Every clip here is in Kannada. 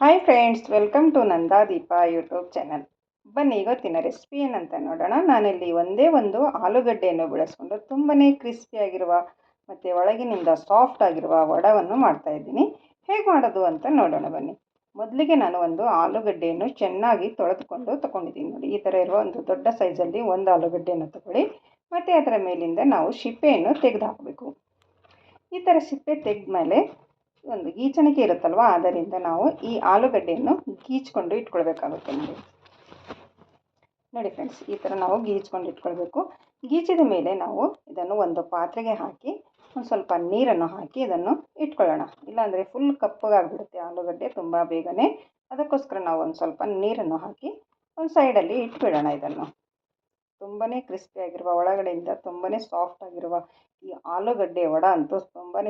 Hi friends welcome to Nandadeepa YouTube channel ಬನ್ನಿ, ಇವತ್ತಿನ ರೆಸಿಪಿ ಏನಂತ ನೋಡೋಣ. ನಾನಿಲ್ಲಿ ಒಂದೇ ಒಂದು ಆಲೂಗಡ್ಡೆಯನ್ನು ಬೆಳೆಸ್ಕೊಂಡು ತುಂಬಾ ಕ್ರಿಸ್ಪಿಯಾಗಿರುವ ಮತ್ತು ಒಳಗಿನಿಂದ ಸಾಫ್ಟ್ ಆಗಿರುವ ವಡವನ್ನು ಮಾಡ್ತಾ ಇದ್ದೀನಿ. ಹೇಗೆ ಮಾಡೋದು ಅಂತ ನೋಡೋಣ ಬನ್ನಿ. ಮೊದಲಿಗೆ ನಾನು ಒಂದು ಆಲೂಗಡ್ಡೆಯನ್ನು ಚೆನ್ನಾಗಿ ತೊಳೆದುಕೊಂಡು ತೊಗೊಂಡಿದ್ದೀನಿ ನೋಡಿ. ಈ ಥರ ಇರುವ ಒಂದು ದೊಡ್ಡ ಸೈಜಲ್ಲಿ ಒಂದು ಆಲೂಗಡ್ಡೆಯನ್ನು ತಗೊಳ್ಳಿ. ಮತ್ತು ಅದರ ಮೇಲಿಂದ ನಾವು ಸಿಪ್ಪೆಯನ್ನು ತೆಗೆದು ಹಾಕಬೇಕು. ಈ ಥರ ಸಿಪ್ಪೆ ತೆಗೆದ ಮೇಲೆ ಒಂದು ಗೀಚಣಿಕೆ ಇರುತ್ತಲ್ವ? ಅದರಿಂದ ನಾವು ಈ ಆಲೂಗಡ್ಡೆಯನ್ನು ಗೀಚ್ಕೊಂಡು ಇಟ್ಕೊಳ್ಬೇಕಾಗುತ್ತೆ ನೋಡಿ. ನೋಡಿ ಫ್ರೆಂಡ್ಸ್ ಈ ಥರ ನಾವು ಗೀಚ್ಕೊಂಡು ಇಟ್ಕೊಳ್ಬೇಕು. ಗೀಚಿದ ಮೇಲೆ ನಾವು ಇದನ್ನು ಒಂದು ಪಾತ್ರೆಗೆ ಹಾಕಿ, ಒಂದು ಸ್ವಲ್ಪ ನೀರನ್ನು ಹಾಕಿ ಇದನ್ನು ಇಟ್ಕೊಳ್ಳೋಣ. ಇಲ್ಲಾಂದರೆ ಫುಲ್ ಕಪ್ಪಗಾಗ್ಬಿಡುತ್ತೆ ಆಲೂಗಡ್ಡೆ ತುಂಬ ಬೇಗನೆ. ಅದಕ್ಕೋಸ್ಕರ ನಾವು ಒಂದು ಸ್ವಲ್ಪ ನೀರನ್ನು ಹಾಕಿ, ಒಂದು ಸೈಡಲ್ಲಿ ಇಟ್ಬಿಡೋಣ ಇದನ್ನು. ತುಂಬಾ ಕ್ರಿಸ್ಪಿಯಾಗಿರುವ ಒಳಗಡೆಯಿಂದ ತುಂಬಾ ಸಾಫ್ಟ್ ಆಗಿರುವ ಈ ಆಲೂಗಡ್ಡೆ ವಡ ಅಂತೂ ತುಂಬಾ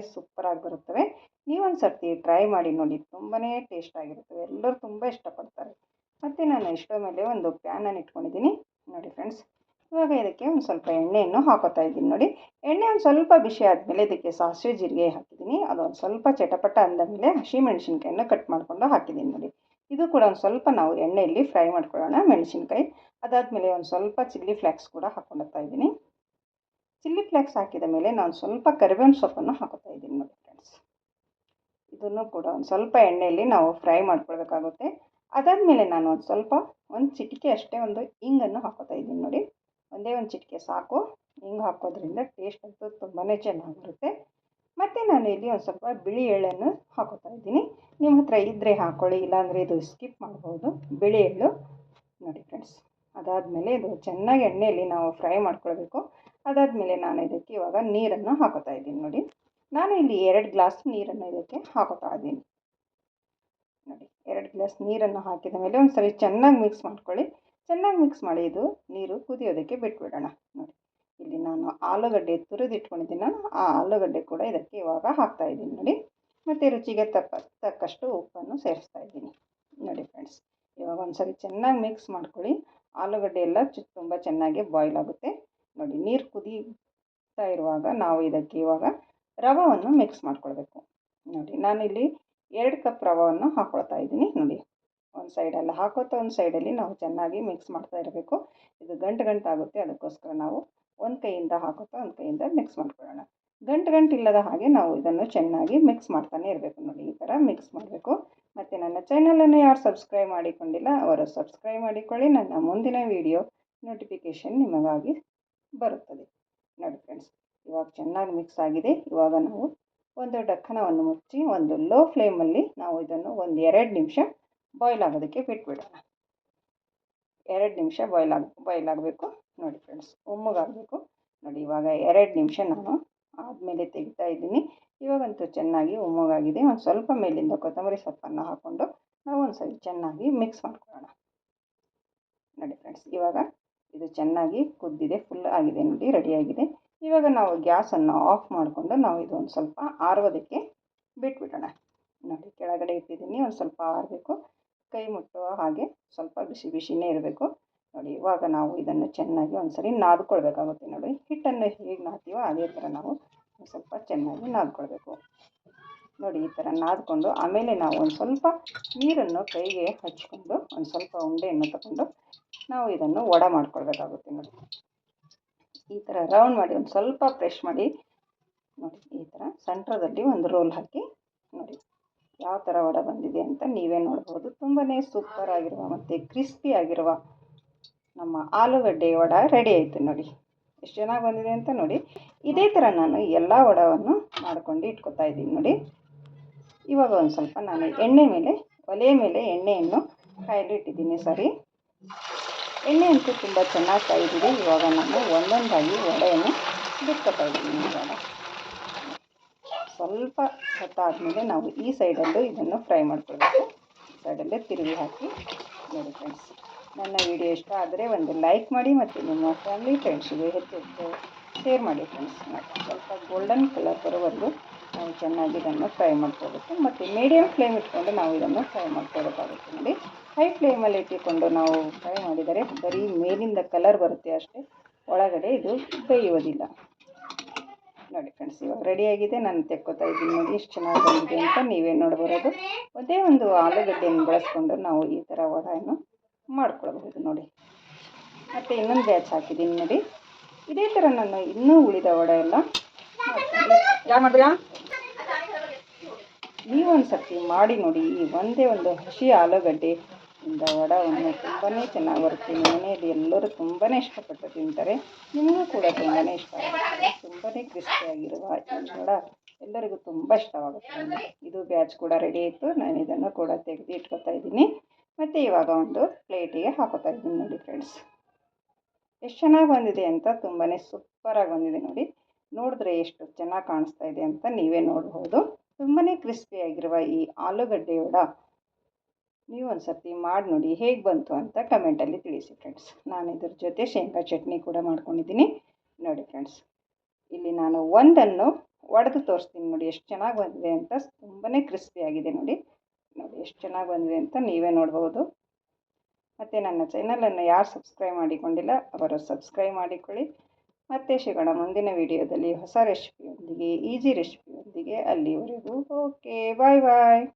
ಆಗಿ ಬರುತ್ತವೆ. ನೀವೊಂದು ಸರ್ತಿ ಟ್ರೈ ಮಾಡಿ ನೋಡಿ ತುಂಬಾ ಟೇಸ್ಟ್ ಆಗಿರುತ್ತವೆ. ಎಲ್ಲರೂ ತುಂಬ ಇಷ್ಟಪಡ್ತಾರೆ. ಮತ್ತು ನಾನು ಇಷ್ಟೋ ಮೇಲೆ ಒಂದು ಪ್ಯಾನನ್ನು ಇಟ್ಕೊಂಡಿದ್ದೀನಿ. ನೋಡಿ ಫ್ರೆಂಡ್ಸ್ ಇವಾಗ ಇದಕ್ಕೆ ಒಂದು ಸ್ವಲ್ಪ ಎಣ್ಣೆಯನ್ನು ಹಾಕೋತಾ ಇದ್ದೀನಿ ನೋಡಿ. ಎಣ್ಣೆ ಒಂದು ಸ್ವಲ್ಪ ಬಿಸಿ ಆದಮೇಲೆ ಇದಕ್ಕೆ ಸಾಸಿವೆ ಜೀರಿಗೆ ಹಾಕಿದ್ದೀನಿ. ಅದೊಂದು ಸ್ವಲ್ಪ ಚಟಪಟ ಅಂದ ಮೇಲೆ ಹಸಿಮೆಣಸಿನ್ಕಾಯನ್ನು ಕಟ್ ಮಾಡಿಕೊಂಡು ಹಾಕಿದ್ದೀನಿ ನೋಡಿ. ಇದು ಕೂಡ ಒಂದು ಸ್ವಲ್ಪ ನಾವು ಎಣ್ಣೆಯಲ್ಲಿ ಫ್ರೈ ಮಾಡ್ಕೊಳ್ಳೋಣ ಮೆಣಸಿನ್ಕಾಯಿ. ಅದಾದಮೇಲೆ ಒಂದು ಸ್ವಲ್ಪ ಚಿಲ್ಲಿ ಫ್ಲ್ಯಾಕ್ಸ್ ಕೂಡ ಹಾಕೊಂಡ್ತಾ ಇದ್ದೀನಿ. ಚಿಲ್ಲಿ ಫ್ಲ್ಯಾಕ್ಸ್ ಹಾಕಿದ ಮೇಲೆ ನಾನು ಸ್ವಲ್ಪ ಕರಿಬೇವಿನ ಸೊಪ್ಪನ್ನು ಹಾಕೋತಾ ಇದ್ದೀನಿ ನೋಡಿ ಫ್ರೆಂಡ್ಸ್. ಇದನ್ನು ಕೂಡ ಒಂದು ಸ್ವಲ್ಪ ಎಣ್ಣೆಯಲ್ಲಿ ನಾವು ಫ್ರೈ ಮಾಡ್ಕೊಳ್ಬೇಕಾಗುತ್ತೆ. ಅದಾದಮೇಲೆ ನಾನು ಒಂದು ಸ್ವಲ್ಪ ಒಂದು ಚಿಟಿಕೆ ಅಷ್ಟೇ ಒಂದು ಇಂಗನ್ನು ಹಾಕೋತಾ ಇದ್ದೀನಿ ನೋಡಿ. ಒಂದೇ ಒಂದು ಚಿಟಿಕೆ ಸಾಕು. ಹಿಂಗೆ ಹಾಕೋದ್ರಿಂದ ಟೇಸ್ಟ್ ಅಂತೂ ತುಂಬಾ ಚೆನ್ನಾಗಿರುತ್ತೆ. ಮತ್ತು ನಾನು ಇಲ್ಲಿ ಒಂದು ಸ್ವಲ್ಪ ಬಿಳಿ ಎಳ್ಳನ್ನು ಹಾಕೋತಾ ಇದ್ದೀನಿ. ನಿಮ್ಮ ಹತ್ರ ಇದ್ದರೆ ಹಾಕ್ಕೊಳ್ಳಿ ಇಲ್ಲಾಂದರೆ ಇದು ಸ್ಕಿಪ್ ಮಾಡ್ಬೋದು. ಬಿಳಿ ಎಳ್ಳು ನೋಡಿ ಫ್ರೆಂಡ್ಸ್. ಅದಾದಮೇಲೆ ಇದು ಚೆನ್ನಾಗಿ ಎಣ್ಣೆಯಲ್ಲಿ ನಾವು ಫ್ರೈ ಮಾಡ್ಕೊಳ್ಬೇಕು. ಅದಾದಮೇಲೆ ನಾನು ಇದಕ್ಕೆ ಇವಾಗ ನೀರನ್ನು ಹಾಕೋತಾ ಇದ್ದೀನಿ ನೋಡಿ. ನಾನು ಇಲ್ಲಿ ಎರಡು ಗ್ಲಾಸ್ ನೀರನ್ನು ಇದಕ್ಕೆ ಹಾಕೋತಾ ಇದ್ದೀನಿ. ನೋಡಿ, ಎರಡು ಗ್ಲಾಸ್ ನೀರನ್ನು ಹಾಕಿದ ಮೇಲೆ ಒಂದು ಸರಿ ಚೆನ್ನಾಗಿ ಮಿಕ್ಸ್ ಮಾಡ್ಕೊಳ್ಳಿ. ಚೆನ್ನಾಗಿ ಮಿಕ್ಸ್ ಮಾಡಿ ಇದು ನೀರು ಕುದಿಯೋದಕ್ಕೆ ಬಿಟ್ಬಿಡೋಣ. ನೋಡಿ, ಇಲ್ಲಿ ನಾನು ಆಲೂಗಡ್ಡೆ ತುರಿದಿಟ್ಕೊಂಡಿದ್ದೀನಲ್ಲ ಆ ಆಲೂಗಡ್ಡೆ ಕೂಡ ಇದಕ್ಕೆ ಇವಾಗ ಹಾಕ್ತಾ ಇದ್ದೀನಿ ನೋಡಿ. ಮತ್ತು ರುಚಿಗೆ ತಕ್ಕ ತಕ್ಕಷ್ಟು ಉಪ್ಪನ್ನು ಸೇರಿಸ್ತಾ ಇದ್ದೀನಿ. ನೋಡಿ ಫ್ರೆಂಡ್ಸ್ ಇವಾಗ ಒಂದು ಸರಿ ಚೆನ್ನಾಗಿ ಮಿಕ್ಸ್ ಮಾಡ್ಕೊಳ್ಳಿ. ಆಲೂಗಡ್ಡೆ ಎಲ್ಲ ತುಂಬ ಚೆನ್ನಾಗಿ ಬಾಯ್ಲ್ ಆಗುತ್ತೆ. ನೋಡಿ, ನೀರು ಕುದಿತಾ ಇರುವಾಗ ನಾವು ಇದಕ್ಕೆ ಇವಾಗ ರವವನ್ನು ಮಿಕ್ಸ್ ಮಾಡ್ಕೊಳ್ಬೇಕು. ನೋಡಿ, ನಾನಿಲ್ಲಿ ಎರಡು ಕಪ್ ರವವನ್ನು ಹಾಕ್ಕೊಳ್ತಾ ಇದ್ದೀನಿ. ನೋಡಿ, ಒಂದು ಸೈಡಲ್ಲಿ ಹಾಕೋತಾ ಒಂದು ಸೈಡಲ್ಲಿ ನಾವು ಚೆನ್ನಾಗಿ ಮಿಕ್ಸ್ ಮಾಡ್ತಾ ಇರಬೇಕು. ಇದು ಗಂಟು ಗಂಟಾಗುತ್ತೆ ಅದಕ್ಕೋಸ್ಕರ ನಾವು ಒಂದು ಕೈಯಿಂದ ಹಾಕೋತಾ ಒಂದು ಕೈಯಿಂದ ಮಿಕ್ಸ್ ಮಾಡ್ಕೊಳ್ಳೋಣ. ಗಂಟು ಗಂಟು ಇಲ್ಲದ ಹಾಗೆ ನಾವು ಇದನ್ನು ಚೆನ್ನಾಗಿ ಮಿಕ್ಸ್ ಮಾಡ್ತಾನೆ ಇರಬೇಕು. ನೋಡಿ, ಈ ಥರ ಮಿಕ್ಸ್ ಚಾನಲನ್ನು ಯಾರು ಸಬ್ಸ್ಕ್ರೈಬ್ ಮಾಡಿಕೊಂಡಿಲ್ಲ, ಅವರು ಸಬ್ಸ್ಕ್ರೈಬ್ ಮಾಡಿಕೊಳ್ಳಿ. ನನ್ನ ಮುಂದಿನ ವಿಡಿಯೋ ನೋಟಿಫಿಕೇಷನ್ ನಿಮಗಾಗಿ ಬರುತ್ತದೆ. ನೋಡಿ ಫ್ರೆಂಡ್ಸ್ ಇವಾಗ ಚೆನ್ನಾಗಿ ಮಿಕ್ಸ್ ಆಗಿದೆ. ಇವಾಗ ನಾವು ಒಂದು ಡಕ್ಕನವನ್ನು ಮುಚ್ಚಿ, ಒಂದು ಲೋ ಫ್ಲೇಮಲ್ಲಿ ನಾವು ಇದನ್ನು ಒಂದು ಎರಡು ನಿಮಿಷ ಬಾಯ್ಲ್ ಆಗೋದಕ್ಕೆ ಬಿಟ್ಬಿಡೋಣ. ಎರಡು ನಿಮಿಷ ಬಾಯ್ಲ್ ಆಗ ಬಾಯ್ಲ್ ಆಗಬೇಕು. ನೋಡಿ ಫ್ರೆಂಡ್ಸ್ ಒಮ್ಮಗಾಗಬೇಕು. ನೋಡಿ ಇವಾಗ ಎರಡು ನಿಮಿಷ ನಾನು ಆದಮೇಲೆ ತೆಗಿತಾ ಇದ್ದೀನಿ. ಇವಾಗಂತೂ ಚೆನ್ನಾಗಿ ಒಮ್ಮಗಾಗಿದೆ. ಒಂದು ಸ್ವಲ್ಪ ಮೇಲಿಂದ ಕೊತ್ತಂಬರಿ ಸೊಪ್ಪನ್ನು ಹಾಕ್ಕೊಂಡು ನಾವು ಒಂದು ಚೆನ್ನಾಗಿ ಮಿಕ್ಸ್ ಮಾಡ್ಕೊಳ್ಳೋಣ. ನೋಡಿ ಫ್ರೆಂಡ್ಸ್ ಇವಾಗ ಇದು ಚೆನ್ನಾಗಿ ಕುದ್ದಿದೆ ಫುಲ್ ಆಗಿದೆ ನೋಡಿ ರೆಡಿಯಾಗಿದೆ ಇವಾಗ ನಾವು ಗ್ಯಾಸನ್ನು ಆಫ್ ಮಾಡಿಕೊಂಡು ನಾವು ಇದು ಒಂದು ಸ್ವಲ್ಪ ಆರೋದಕ್ಕೆ ಬಿಟ್ಬಿಡೋಣ. ನೋಡಿ, ಕೆಳಗಡೆ ಇಟ್ಟಿದ್ದೀನಿ, ಒಂದು ಸ್ವಲ್ಪ ಆರಬೇಕು. ಕೈ ಮುಟ್ಟುವ ಹಾಗೆ ಸ್ವಲ್ಪ ಬಿಸಿ ಬಿಸಿನೇ ಇರಬೇಕು. ನೋಡಿ, ಇವಾಗ ನಾವು ಇದನ್ನು ಚೆನ್ನಾಗಿ ಒಂದು ಸರಿ ನಾದ್ಕೊಳ್ಬೇಕಾಗುತ್ತೆ ನೋಡಿ. ಹಿಟ್ಟನ್ನು ಹೇಗೆ ನಾದ್ತೀವೋ ಅದೇ ಥರ ನಾವು ಸ್ವಲ್ಪ ಚೆನ್ನಾಗಿ ನಾದ್ಕೊಳ್ಬೇಕು. ನೋಡಿ, ಈ ಥರ ನಾದ್ಕೊಂಡು ಆಮೇಲೆ ನಾವು ಒಂದು ಸ್ವಲ್ಪ ನೀರನ್ನು ಕೈಗೆ ಹಚ್ಕೊಂಡು, ಒಂದು ಸ್ವಲ್ಪ ಉಂಡೆಯನ್ನು ತಗೊಂಡು ನಾವು ಇದನ್ನು ವಡ ಮಾಡ್ಕೊಳ್ಬೇಕಾಗುತ್ತೆ ನೋಡಿ. ಈ ಥರ ರೌಂಡ್ ಮಾಡಿ, ಒಂದು ಸ್ವಲ್ಪ ಪ್ರೆಶ್ ಮಾಡಿ, ನೋಡಿ, ಈ ಥರ ಸೆಂಟ್ರದಲ್ಲಿ ಒಂದು ರೋಲ್ ಹಾಕಿ, ನೋಡಿ, ಯಾವ ಥರ ವಡ ಬಂದಿದೆ ಅಂತ ನೀವೇ ನೋಡ್ಬೋದು. ತುಂಬಾ ಸೂಪರ್ ಆಗಿರುವ ಮತ್ತು ಕ್ರಿಸ್ಪಿ ಆಗಿರುವ ನಮ್ಮ ಆಲೂಗಡ್ಡೆ ವಡ ರೆಡಿ ಆಯಿತು ನೋಡಿ. ಎಷ್ಟು ಚೆನ್ನಾಗಿ ಬಂದಿದೆ ಅಂತ ನೋಡಿ, ಇದೇ ಥರ ನಾನು ಎಲ್ಲ ವಡವನ್ನು ಮಾಡ್ಕೊಂಡು ಇಟ್ಕೊತಾ ಇದ್ದೀನಿ ನೋಡಿ. ಇವಾಗ ಒಂದು ಸ್ವಲ್ಪ ನಾನು ಎಣ್ಣೆ ಮೇಲೆ, ಒಲೆ ಮೇಲೆ ಎಣ್ಣೆಯನ್ನು ಕಾಯಲು ಇಟ್ಟಿದ್ದೀನಿ ಸರಿ. ಎಣ್ಣೆ ಅಂತೂ ತುಂಬ ಚೆನ್ನಾಗಿ ಕಾಯ್ದಿದೆ. ಇವಾಗ ನಾನು ಒಂದೊಂದಾಗಿ ವಡೆಯನ್ನು ಬಿಟ್ಕೊತಾ ಇದ್ದೀನಿ ಇವಾಗ. ಸ್ವಲ್ಪ ಹೊತ್ತಾದಮೇಲೆ ನಾವು ಈ ಸೈಡಲ್ಲೂ ಇದನ್ನು ಫ್ರೈ ಮಾಡ್ಕೊಳ್ಬೇಕು. ಸೈಡಲ್ಲೇ ತಿರುಗಿ ಹಾಕಿ ನೋಡಿ ಫ್ರೆಂಡ್ಸ್ ನನ್ನ ವಿಡಿಯೋ ಇಷ್ಟ ಆದರೆ ಒಂದು ಲೈಕ್ ಮಾಡಿ ಮತ್ತು ನಿಮ್ಮ ಫ್ಯಾಮಿಲಿ ಫ್ರೆಂಡ್ಸಿಗೆ ಹೆಚ್ಚು ಹೆಚ್ಚು ಶೇರ್ ಮಾಡಿ ಫ್ರೆಂಡ್ಸ್ ಸ್ವಲ್ಪ ಗೋಲ್ಡನ್ ಕಲರ್ ಬರೋವರೆಗೂ ನಾವು ಚೆನ್ನಾಗಿ ಇದನ್ನು ಫ್ರೈ ಮಾಡ್ಕೋಬೇಕು. ಮತ್ತು ಮೀಡಿಯಮ್ ಫ್ಲೇಮ್ ಇಟ್ಕೊಂಡು ನಾವು ಇದನ್ನು ಫ್ರೈ ಮಾಡ್ಕೋಬೇಕಾಗುತ್ತೆ ನೋಡಿ. ಹೈ ಫ್ಲೇಮಲ್ಲಿ ಇಟ್ಟುಕೊಂಡು ನಾವು ಫ್ರೈ ಮಾಡಿದರೆ ಬರೀ ಮೇಲಿಂದ ಕಲರ್ ಬರುತ್ತೆ ಅಷ್ಟೇ. ಒಳಗಡೆ ಇದು ಬೇಯುವುದಿಲ್ಲ. ನೋಡಿ ಫ್ರೆಂಡ್ಸ್ ಇವಾಗ ರೆಡಿಯಾಗಿದೆ ನಾನು ತೆಕ್ಕೋತಾ ಇದ್ದೀನಿ ನೋಡಿ ಎಷ್ಟು ಚೆನ್ನಾಗಿ ಬಂದಿದೆ ಅಂತ ನೀವೇ ನೋಡ್ಬೋದು. ಒಂದೇ ಒಂದು ಆಲೂಗಡ್ಡೆಯನ್ನು ಬಳಸ್ಕೊಂಡು ನಾವು ಈ ಥರ ವಡೆಯನ್ನು ಮಾಡ್ಕೊಳ್ಬಹುದು ನೋಡಿ. ಮತ್ತು ಇನ್ನೊಂದು ಬ್ಯಾಚ್ ಹಾಕಿದ್ದೀನಿ ನೋಡಿ. ಇದೇ ಥರ ನಾನು ಇನ್ನೂ ಉಳಿದ ವಡೆ ಎಲ್ಲ ನೀವೊಂದು ಮಾಡಿದ್ರಾ ನೀವು ಒಂದು ಸರ್ತಿ ಮಾಡಿ ನೋಡಿ ಈ ಒಂದೇ ಒಂದು ಹಸಿ ಆಲೂಗಡ್ಡೆ ಇಂದ ವಡವನ್ನು ತುಂಬಾ ಚೆನ್ನಾಗಿ ಬರುತ್ತೆ ಮನೆಯಲ್ಲಿ ಎಲ್ಲರೂ ತುಂಬಾ ಇಷ್ಟಪಟ್ಟು ತಿಂತಾರೆ. ನಿಮಗೂ ಕೂಡ ತುಂಬಾ ಇಷ್ಟ ಆಗುತ್ತೆ. ತುಂಬಾ ಕ್ರಿಸ್ಪಿಯಾಗಿರುವ ಈ ವಡ ಎಲ್ಲರಿಗೂ ತುಂಬ ಇಷ್ಟವಾಗುತ್ತೆ. ಇದು ಬ್ಯಾಚ್ ಕೂಡ ರೆಡಿ ಆಯಿತು. ನಾನು ಇದನ್ನು ಕೂಡ ತೆಗೆದು ಇಟ್ಕೊತಾ ಇದ್ದೀನಿ. ಮತ್ತು ಇವಾಗ ಒಂದು ಪ್ಲೇಟಿಗೆ ಹಾಕೋತಾ ಇದ್ದೀನಿ ನೋಡಿ ಫ್ರೆಂಡ್ಸ್ ಎಷ್ಟು ಚೆನ್ನಾಗಿ ಬಂದಿದೆ ಅಂತ ತುಂಬಾ ಸೂಪರಾಗಿ ಬಂದಿದೆ ನೋಡಿ. ನೋಡಿದ್ರೆ ಎಷ್ಟು ಚೆನ್ನಾಗಿ ಕಾಣಿಸ್ತಾ ಇದೆ ಅಂತ ನೀವೇ ನೋಡಬಹುದು ತುಂಬಾ ಕ್ರಿಸ್ಪಿಯಾಗಿರುವ ಈ ಆಲೂಗಡ್ಡೆ ವಡ ನೀವು ಒಂದು ಸರ್ತಿ ಮಾಡಿ ನೋಡಿ ಹೇಗೆ ಬಂತು ಅಂತ ಕಮೆಂಟಲ್ಲಿ ತಿಳಿಸಿ ಫ್ರೆಂಡ್ಸ್ ನಾನು ಇದ್ರ ಜೊತೆ ಶೇಂಗಾ ಚಟ್ನಿ ಕೂಡ ಮಾಡ್ಕೊಂಡಿದ್ದೀನಿ. ನೋಡಿ ಫ್ರೆಂಡ್ಸ್ ಇಲ್ಲಿ ನಾನು ಒಂದನ್ನು ಒಡೆದು ತೋರಿಸ್ತೀನಿ ನೋಡಿ ಎಷ್ಟು ಚೆನ್ನಾಗಿ ಬಂದಿದೆ ಅಂತ. ತುಂಬಾ ಕ್ರಿಸ್ಪಿಯಾಗಿದೆ ನೋಡಿ. ನೋಡಿ, ಎಷ್ಟು ಚೆನ್ನಾಗಿ ಬಂದಿದೆ ಅಂತ ನೀವೇ ನೋಡ್ಬೋದು. ಮತ್ತು ನನ್ನ ಚಾನಲನ್ನು ಯಾರು ಸಬ್ಸ್ಕ್ರೈಬ್ ಮಾಡಿಕೊಂಡಿಲ್ಲ ಅವರು ಸಬ್ಸ್ಕ್ರೈಬ್ ಮಾಡಿಕೊಳ್ಳಿ. ಮತ್ತೆ ಸಿಗೋಣ ಮುಂದಿನ ವಿಡಿಯೋದಲ್ಲಿ ಹೊಸ ರೆಸಿಪಿಯೊಂದಿಗೆ ಈಜಿ ರೆಸಿಪಿಯೊಂದಿಗೆ ಅಲ್ಲಿವರೆಗೂ. ಓಕೆ ಬಾಯ್ ಬಾಯ್